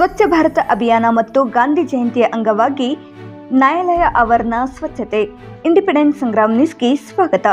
ಸ್ವಚ್ಛ ಭಾರತ ಅಭಿಯಾನ ಮತ್ತು ಗಾಂಧಿ ಜಯಂತಿಯ ಅಂಗವಾಗಿ ನ್ಯಾಯಾಲಯ ಆವರಣ ಸ್ವಚ್ಛತೆ, ಇಂಡಿಪೆಂಡೆನ್ಸ್ ಸಂಗ್ರಾಮ್ ನ್ಯೂಸ್ಗೆ ಸ್ವಾಗತ.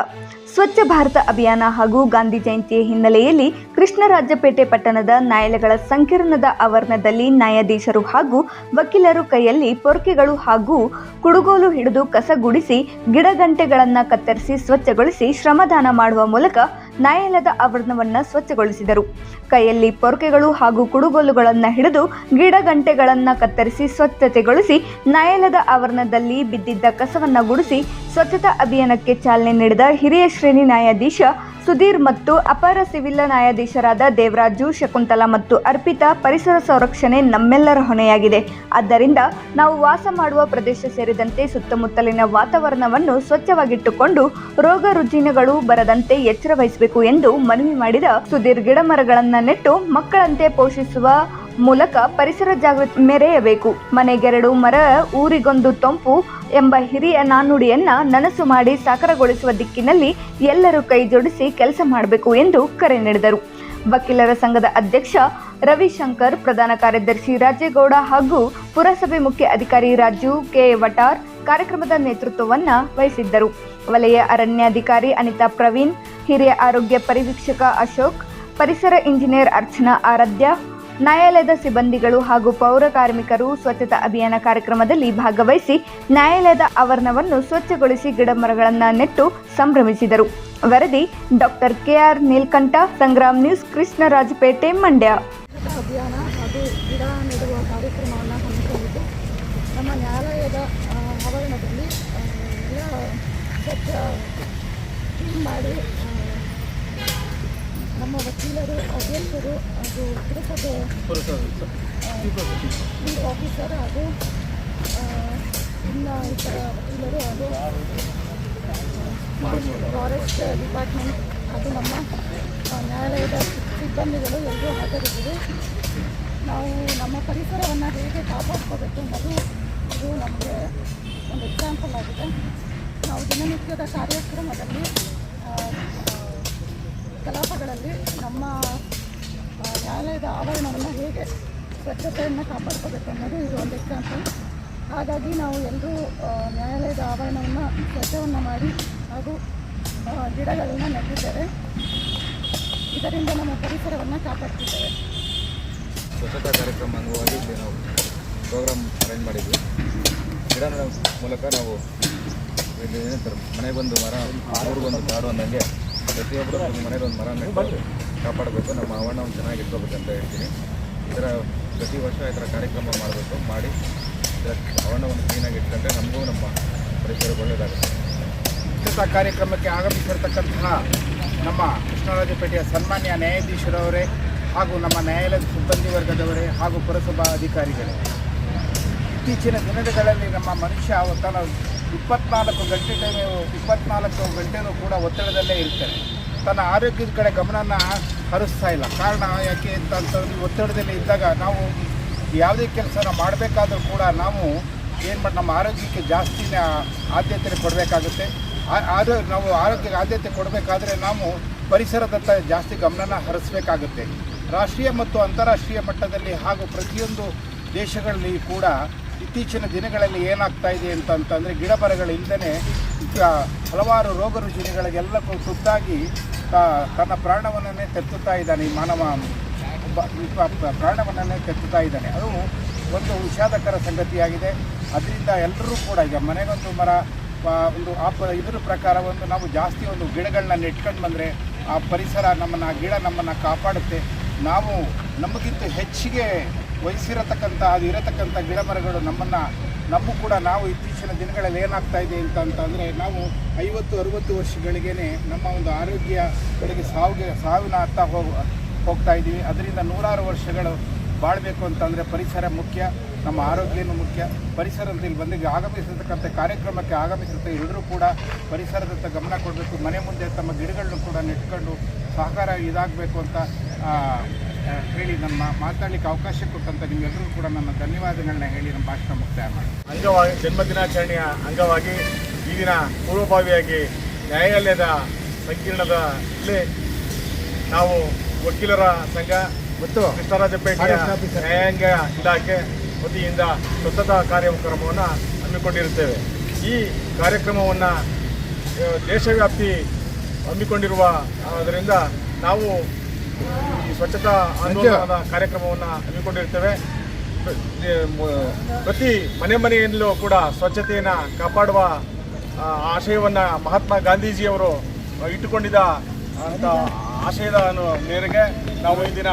ಸ್ವಚ್ಛ ಭಾರತ ಅಭಿಯಾನ ಹಾಗೂ ಗಾಂಧಿ ಜಯಂತಿಯ ಹಿನ್ನೆಲೆಯಲ್ಲಿ ಕೃಷ್ಣರಾಜಪೇಟೆ ಪಟ್ಟಣದ ನ್ಯಾಯಾಲಯಗಳ ಸಂಕೀರ್ಣದ ಆವರಣದಲ್ಲಿ ನ್ಯಾಯಾಧೀಶರು ಹಾಗೂ ವಕೀಲರು ಕೈಯಲ್ಲಿ ಪೊರ್ಕೆಗಳು ಹಾಗೂ ಕುಡುಗೋಲು ಹಿಡಿದು ಕಸಗುಡಿಸಿ ಗಿಡಗಂಟೆಗಳನ್ನು ಕತ್ತರಿಸಿ ಸ್ವಚ್ಛಗೊಳಿಸಿ ಶ್ರಮದಾನ ಮಾಡುವ ಮೂಲಕ ನ್ಯಾಯಾಲಯದ ಆವರಣವನ್ನು ಸ್ವಚ್ಛಗೊಳಿಸಿದರು. ಕೈಯಲ್ಲಿ ಪೊರಕೆಗಳು ಹಾಗೂ ಕುಡುಗೋಲುಗಳನ್ನು ಹಿಡಿದು ಗಿಡಗಂಟೆಗಳನ್ನು ಕತ್ತರಿಸಿ ಸ್ವಚ್ಛತೆಗೊಳಿಸಿ ನ್ಯಾಯಾಲಯದ ಆವರಣದಲ್ಲಿ ಬಿದ್ದಿದ್ದ ಕಸವನ್ನು ಗುಡಿಸಿ ಸ್ವಚ್ಛತಾ ಅಭಿಯಾನಕ್ಕೆ ಚಾಲನೆ ನೀಡಿದ ಹಿರಿಯ ಶ್ರೇಣಿ ನ್ಯಾಯಾಧೀಶ ಸುಧೀರ್ ಮತ್ತು ಅಪರ ಸಿವಿಲ್ ನ್ಯಾಯಾಧೀಶರಾದ ದೇವರಾಜು, ಶಕುಂತಲಾ ಮತ್ತು ಅರ್ಪಿತಾ ಪರಿಸರ ಸಂರಕ್ಷಣೆ ನಮ್ಮೆಲ್ಲರ ಹೊಣೆಯಾಗಿದೆ. ಆದ್ದರಿಂದ ನಾವು ವಾಸ ಮಾಡುವ ಪ್ರದೇಶ ಸೇರಿದಂತೆ ಸುತ್ತಮುತ್ತಲಿನ ವಾತಾವರಣವನ್ನು ಸ್ವಚ್ಛವಾಗಿಟ್ಟುಕೊಂಡು ರೋಗ ರುಜಿನಗಳು ಬರದಂತೆ ಎಚ್ಚರ ವಹಿಸಬೇಕು ಎಂದು ಮನವಿ ಮಾಡಿದ ಸುಧೀರ್ ಗಿಡ ಮರಗಳನ್ನು ನೆಟ್ಟು ಮಕ್ಕಳಂತೆ ಪೋಷಿಸುವ ಮೂಲಕ ಪರಿಸರ ಜಾಗೃತಿ ಮೆರೆಯಬೇಕು. ಮನೆಗೆರಡು ಮರ, ಊರಿಗೊಂದು ತೊಂಪು ಎಂಬ ಹಿರಿಯ ನಾನುಡಿಯನ್ನ ನನಸು ಮಾಡಿ ಸಾಕಾರಗೊಳಿಸುವ ದಿಕ್ಕಿನಲ್ಲಿ ಎಲ್ಲರೂ ಕೈ ಜೋಡಿಸಿ ಕೆಲಸ ಮಾಡಬೇಕು ಎಂದು ಕರೆ ನೀಡಿದರು. ವಕೀಲರ ಸಂಘದ ಅಧ್ಯಕ್ಷ ರವಿಶಂಕರ್, ಪ್ರಧಾನ ಕಾರ್ಯದರ್ಶಿ ರಾಜೇಗೌಡ ಹಾಗೂ ಪುರಸಭೆ ಮುಖ್ಯ ಅಧಿಕಾರಿ ರಾಜು ಕೆ. ವಟಾರ್ ಕಾರ್ಯಕ್ರಮದ ನೇತೃತ್ವವನ್ನು ವಹಿಸಿದ್ದರು. ವಲಯ ಅರಣ್ಯಾಧಿಕಾರಿ ಅನಿತಾ ಪ್ರವೀಣ್, ಹಿರಿಯ ಆರೋಗ್ಯ ಪರಿವೀಕ್ಷಕ ಅಶೋಕ್, ಪರಿಸರ ಇಂಜಿನಿಯರ್ ಅರ್ಚನಾ ಆರಾಧ್ಯ ನ್ಯಾಯಾಲಯದ ಸಿಬ್ಬಂದಿಗಳು ಹಾಗೂ ಪೌರ ಕಾರ್ಮಿಕರು ಸ್ವಚ್ಛತಾ ಅಭಿಯಾನ ಕಾರ್ಯಕ್ರಮದಲ್ಲಿ ಭಾಗವಹಿಸಿ ನ್ಯಾಯಾಲಯದ ಆವರಣವನ್ನು ಸ್ವಚ್ಛಗೊಳಿಸಿ ಗಿಡಮರಗಳನ್ನು ನೆಟ್ಟು ಸಂಭ್ರಮಿಸಿದರು. ವರದಿ doctor KR Neelkanth, Sangram news, Krishnarajpet, Mandya. ಮಾಡಿ ನಮ್ಮ ವಕೀಲರು, ಅಧ್ಯಕ್ಷರು ಪುರಸಭೆ ಈ ಆಫೀಸರ್ ಹಾಗೂ ಇನ್ನು ಇತರ ವಕೀಲರು ಹಾಗೂ ಫಾರೆಸ್ಟ್ ಡಿಪಾರ್ಟ್ಮೆಂಟ್ ಅದು ನಮ್ಮ ನ್ಯಾಯಾಲಯದ ಸಿಬ್ಬಂದಿಗಳು ಎಲ್ಲರೂ ಹಾಜರಿದ್ದೀವಿ ನಾವು ನಮ್ಮ ಪರಿಸರವನ್ನು ಹೇಗೆ ಕಾಪಾಡ್ಕೋಬೇಕು ಅನ್ನೋದು ಇದು ನಮಗೆ ಒಂದು ಎಕ್ಸಾಂಪಲ್ ಆಗಿದೆ. ನಾವು ದಿನನಿತ್ಯದ ಕಾರ್ಯಕ್ರಮದಲ್ಲಿ ಆ, ಆ, ಕಲಾಪಗಳಲ್ಲಿ ನಮ್ಮ ಆ, ಆವರಣವನ್ನು ಹೇಗೆ ಸ್ವಚ್ಛತೆಯನ್ನು ಕಾಪಾಡ್ಕೋಬೇಕು ಅನ್ನೋದು ಇದು ಒಂದು ಎಕ್ಸಾಂಪಲ್ ಹಾಗಾಗಿ ನಾವು ಎಲ್ಲರೂ ನ್ಯಾಯಾಲಯದ ಆವರಣವನ್ನು ಸ್ವಚ್ಛವನ್ನು ಮಾಡಿ ಹಾಗೂ ಗಿಡಗಳನ್ನು ನೆಟ್ಟಿದ್ದೇವೆ. ಇದರಿಂದ ನಮ್ಮ ಪರಿಸರವನ್ನು ಕಾಪಾಡ್ತಿದ್ದೇವೆ. ಸ್ವಚ್ಛತಾ ಕಾರ್ಯಕ್ರಮ ಅಂಗವಾಗಿ ಇಲ್ಲಿ ನಾವು ಪ್ರೋಗ್ರಾಮ್ ಅರೇಂಜ್ ಮಾಡಿದ್ವಿ. ಗಿಡ ಮೂಲಕ ನಾವು ಇಲ್ಲಿ ಮನೆಗೆ ಬಂದು ಮರ ಊರಿಗೊಂದು ಕಾಡು ಅಂದಂಗೆ ಪ್ರತಿಯೊಬ್ಬರು ನಮ್ಮ ಮನೇಲಿ ಒಂದು ಮರ ನೆಟ್ಟು ಕಾಪಾಡಬೇಕು ನಮ್ಮ ಆವರಣವನ್ನು ಚೆನ್ನಾಗಿ ಇಟ್ಕೋಬೇಕಂತ ಹೇಳ್ತೀನಿ. ಇದರ ಪ್ರತಿ ವರ್ಷ ಈ ಥರ ಕಾರ್ಯಕ್ರಮ ಮಾಡಬೇಕು ಮಾಡಿ ಇದರ ಆವರಣವನ್ನು ಕ್ಲೀನಾಗಿ ಇಟ್ಕೊಂಡ್ರೆ ನಮಗೂ ನಮ್ಮ ಪರಿಸರ ಒಳ್ಳೆಯದಾಗುತ್ತೆ. ಸ್ವಚ್ಛತಾ ಕಾರ್ಯಕ್ರಮಕ್ಕೆ ಆಗಮಿಸಿರ್ತಕ್ಕಂತಹ ನಮ್ಮ ಕೃಷ್ಣರಾಜಪೇಟೆಯ ಸನ್ಮಾನ್ಯ ನ್ಯಾಯಾಧೀಶರವರೇ ಹಾಗೂ ನಮ್ಮ ನ್ಯಾಯಾಲಯದ ಸಿಬ್ಬಂದಿ ವರ್ಗದವರೇ ಹಾಗೂ ಪುರಸಭಾ ಅಧಿಕಾರಿಗಳೇ. ಇತ್ತೀಚಿನ ದಿನಗಳಲ್ಲಿ ನಮ್ಮ ಮನುಷ್ಯ ತನ್ನ ಇಪ್ಪತ್ನಾಲ್ಕು ಗಂಟೆ ಟೈಮ್ ಇಪ್ಪತ್ನಾಲ್ಕು ಗಂಟೆನೂ ಕೂಡ ಒತ್ತಡದಲ್ಲೇ ಇರ್ತಾರೆ. ತನ್ನ ಆರೋಗ್ಯದ ಕಡೆ ಗಮನನ ಹರಿಸ್ತಾ ಇಲ್ಲ. ಕಾರಣ ಯಾಕೆ ಅಂತ ಅಂತಂದ್ರೆ ಒತ್ತಡದಲ್ಲಿ ಇದ್ದಾಗ ನಾವು ಯಾವುದೇ ಕೆಲಸನ ಮಾಡಬೇಕಾದ್ರೂ ಕೂಡ ನಾವು ಏನು ಮಾಡಿ, ನಮ್ಮ ಆರೋಗ್ಯಕ್ಕೆ ಜಾಸ್ತಿನೇ ಆದ್ಯತೆ ಕೊಡಬೇಕಾಗುತ್ತೆ. ಆರೋ ನಾವು ಆರೋಗ್ಯಕ್ಕೆ ಆದ್ಯತೆ ಕೊಡಬೇಕಾದ್ರೆ ನಾವು ಪರಿಸರದತ್ತ ಜಾಸ್ತಿ ಗಮನನ ಹರಿಸ್ಬೇಕಾಗುತ್ತೆ. ರಾಷ್ಟ್ರೀಯ ಮತ್ತು ಅಂತಾರಾಷ್ಟ್ರೀಯ ಮಟ್ಟದಲ್ಲಿ ಹಾಗೂ ಪ್ರತಿಯೊಂದು ದೇಶಗಳಲ್ಲಿ ಕೂಡ ಇತ್ತೀಚಿನ ದಿನಗಳಲ್ಲಿ ಏನಾಗ್ತಾ ಇದೆ ಅಂತ ಅಂತಂದರೆ ಗಿಡ ಮರಗಳಿಲ್ಲದೇ ಹಲವಾರು ರೋಗ ರುಜಿನಗಳಿಗೆಲ್ಲಕ್ಕೂ ತುತ್ತಾಗಿ ತನ್ನ ಪ್ರಾಣವನ್ನೇ ತೆತ್ತುತ್ತಾ ಇದ್ದಾನೆ ಈ ಮಾನವ ಪ್ರಾಣವನ್ನೇ ತೆತ್ತುತ್ತಾ ಇದ್ದಾನೆ. ಅದು ಒಂದು ವಿಷಾದಕರ ಸಂಗತಿಯಾಗಿದೆ. ಅದರಿಂದ ಎಲ್ಲರೂ ಕೂಡ ಈಗ ಮನೆಗೊಂದು ಮರ ಒಂದು ಆ ಪ ಇದರ ಪ್ರಕಾರ ಒಂದು ನಾವು ಜಾಸ್ತಿ ಒಂದು ಗಿಡಗಳನ್ನ ನೆಟ್ಕೊಂಡು ಬಂದರೆ ಆ ಪರಿಸರ ನಮ್ಮನ್ನು ಗಿಡ ನಮ್ಮನ್ನು ಕಾಪಾಡುತ್ತೆ. ನಾವು ನಮಗಿಂತ ಹೆಚ್ಚಿಗೆ ವಯಸ್ಸಿರತಕ್ಕಂಥ ಅದು ಇರತಕ್ಕಂಥ ಗಿಡ ಮರಗಳು ನಮ್ಮನ್ನು ನಮಗೂ ಕೂಡ ನಾವು ಇತ್ತೀಚಿನ ದಿನಗಳಲ್ಲಿ ಏನಾಗ್ತಾ ಇದೆ ಅಂತ ಅಂತಂದರೆ ನಾವು ಐವತ್ತು, ಅರುವತ್ತು ವರ್ಷಗಳಿಗೇ ನಮ್ಮ ಒಂದು ಆರೋಗ್ಯ ಕಡೆಗೆ ಸಾವಿಗೆ, ಸಾವಿನ ಅರ್ಥ ಹೋಗ, ಹೋಗ್ತಾ ಇದ್ದೀವಿ. ಅದರಿಂದ ನೂರಾರು ವರ್ಷಗಳು ಬಾಳಬೇಕು ಅಂತಂದರೆ ಪರಿಸರ ಮುಖ್ಯ, ನಮ್ಮ ಆರೋಗ್ಯನೂ ಮುಖ್ಯ. ಪರಿಸರದ ಇಲ್ಲಿ ಬಂದಿಗೆ ಆಗಮಿಸಿರ್ತಕ್ಕಂಥ ಕಾರ್ಯಕ್ರಮಕ್ಕೆ ಆಗಮಿಸುತ್ತೆ ಎಲ್ಲರೂ ಕೂಡ ಪರಿಸರದತ್ತ ಗಮನ ಕೊಡಬೇಕು. ಮನೆ ಮುಂದೆ ತಮ್ಮ ಗಿಡಗಳನ್ನು ಕೂಡ ನೆಟ್ಕೊಂಡು ಸಹಕಾರ ಇದಾಗಬೇಕು ಅಂತ ಹೇಳಿ ನಮ್ಮ ಮಾತಾಡಲಿಕ್ಕೆ ಅವಕಾಶ ಕೊಟ್ಟಂತ ನಿಮ್ಗೆಲ್ಲರೂ ಕೂಡ ನನ್ನ ಧನ್ಯವಾದಗಳನ್ನ ಹೇಳಿ ನಮ್ಮ ಭಾಷಣ ಮುಕ್ತಾಯ ಮಾಡಿ ಅಂಗವಾಗಿ ಜನ್ಮದಿನಾಚರಣೆಯ ಅಂಗವಾಗಿ ಈ ದಿನ ಪೂರ್ವಭಾವಿಯಾಗಿ ನ್ಯಾಯಾಲಯದ ಸಂಕೀರ್ಣದ ಇಲ್ಲಿ ನಾವು ವಕೀಲರ ಸಂಘ ಮತ್ತು ಕೃಷ್ಣರಾಜಪೇಟೆಯ. ನ್ಯಾಯಾಂಗ ಇಲಾಖೆ ವತಿಯಿಂದ ಸ್ವಚ್ಛತಾ ಕಾರ್ಯಕ್ರಮವನ್ನು ಹಮ್ಮಿಕೊಂಡಿರುತ್ತೇವೆ ಈ ಕಾರ್ಯಕ್ರಮವನ್ನು ದೇಶವ್ಯಾಪಿ ಹಮ್ಮಿಕೊಂಡಿರುವ ಅದರಿಂದ ನಾವು ಸ್ವಚ್ಛತಾ ಆಂದೋಲನದ ಕಾರ್ಯಕ್ರಮವನ್ನು ಹಮ್ಮಿಕೊಂಡಿರ್ತೇವೆ. ಪ್ರ- ಪ್ರತಿ ಮನೆ ಮನೆಯಲ್ಲೂ ಕೂಡ ಸ್ವಚ್ಛತೆಯನ್ನು ಕಾಪಾಡುವ ಆಶಯವನ್ನು ಮಹಾತ್ಮ ಗಾಂಧೀಜಿಯವರು ಇಟ್ಟುಕೊಂಡಿದ್ದ ಅಂತ ಆಶಯದ ಮೇರೆಗೆ ನಾವು ಈ ದಿನ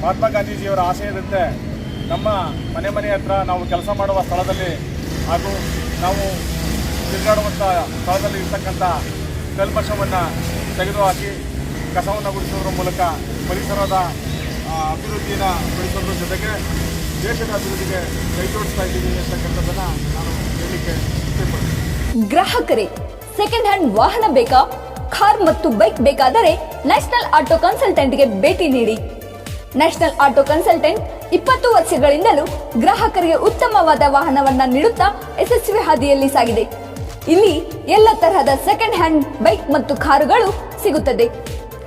ಮಹಾತ್ಮ ಗಾಂಧೀಜಿಯವರ ಆಶಯದಂತೆ ನಮ್ಮ ಮನೆ ಮನೆ ಹತ್ರ ನಾವು ಕೆಲಸ ಮಾಡುವ ಸ್ಥಳದಲ್ಲಿ ಹಾಗೂ ನಾವು ತಿರುಗಾಡುವಂಥ ಸ್ಥಳದಲ್ಲಿ ಇರ್ತಕ್ಕಂಥ ಕಲ್ಮಶವನ್ನು ತೆಗೆದುಹಾಕಿ ಕಸವನ್ನು ಗುಡಿಸೋದ್ರ ಮೂಲಕ ಪರಿಸರದ ಅಭಿವೃದ್ಧಿನ ಬೆಳೆಸೋದ್ರ ಜೊತೆಗೆ ದೇಶದ ಅಭಿವೃದ್ಧಿಗೆ ಕೈ ಜೋಡಿಸ್ತಾ ಇದ್ದೀವಿ ಅಂತಕ್ಕಂಥದ್ದನ್ನು ನಾನು ಹೇಳಲಿಕ್ಕೆ ಗ್ರಾಹಕರೇ ಸೆಕೆಂಡ್ ಹ್ಯಾಂಡ್ ವಾಹನ ಬೇಕಾ? ಕಾರ್ ಮತ್ತು ಬೈಕ್ ಬೇಕಾದರೆ ನ್ಯಾಷನಲ್ ಆಟೋ ಕನ್ಸಲ್ಟೆಂಟ್ಗೆ ಭೇಟಿ ನೀಡಿ. ನ್ಯಾಷನಲ್ ಆಟೋ ಕನ್ಸಲ್ಟೆಂಟ್ ಇಪ್ಪತ್ತು ವರ್ಷಗಳಿಂದಲೂ ಗ್ರಾಹಕರಿಗೆ ಉತ್ತಮವಾದ ವಾಹನವನ್ನ ನೀಡುತ್ತಾ ಯಶಸ್ವಿ ಹಾದಿಯಲ್ಲಿ ಸಾಗಿದೆ. ಇಲ್ಲಿ ಎಲ್ಲ ತರಹದ ಸೆಕೆಂಡ್ ಹ್ಯಾಂಡ್ ಬೈಕ್ ಮತ್ತು ಕಾರುಗಳು ಸಿಗುತ್ತದೆ.